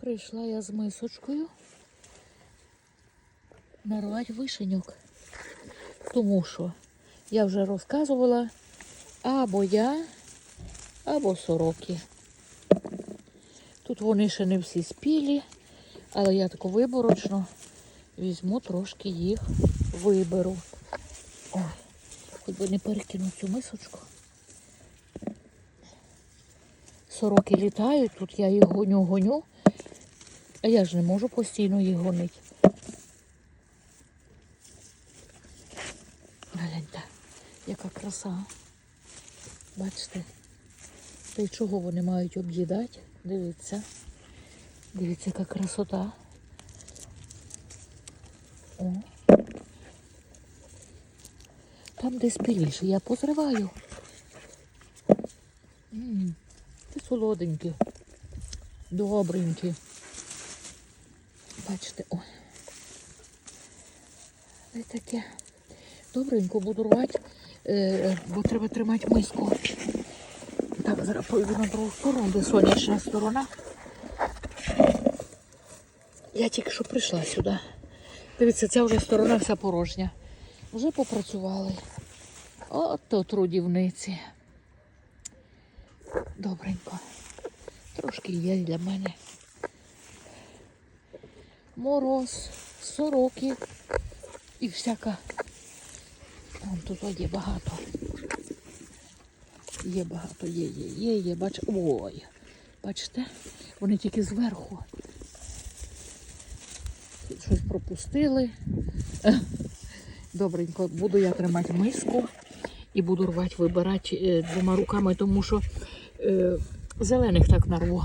Прийшла я з мисочкою нарвати вишеньок. Тому що я вже розказувала або я, або сороки. Тут вони ще не всі спілі, але я тако виборочно візьму трошки їх, виберу. Ой, хоч би не перекину цю мисочку. Сороки літають, тут я їх гоню, гоню, а я ж не можу постійно їх гонити. Гляньте, яка краса. Бачите? Та й чого вони мають об'їдати? Дивіться. Дивіться, яка красота. О. Там, де спіліше, я позриваю. М, Ти солоденькі. Добренькі. Бачите, ой. Ось таке. Добренько буду рвати, е, бо треба тримати миску. Так, зараз пойду на другу сторону, де сонячна сторона. Я тільки що прийшла сюди. Дивіться, ця вже сторона вся порожня. Вже попрацювали. От то трудівниці. Добренько. Трошки є для мене. Мороз, сороки і всяка. Вон тут є багато. Є багато, є, є, є, є. Бач... Ой. Бачите? Вони тільки зверху. Тут щось пропустили. Добренько, буду я тримати миску і буду рвати, вибирати е, двома руками, тому що е, зелених так нарву.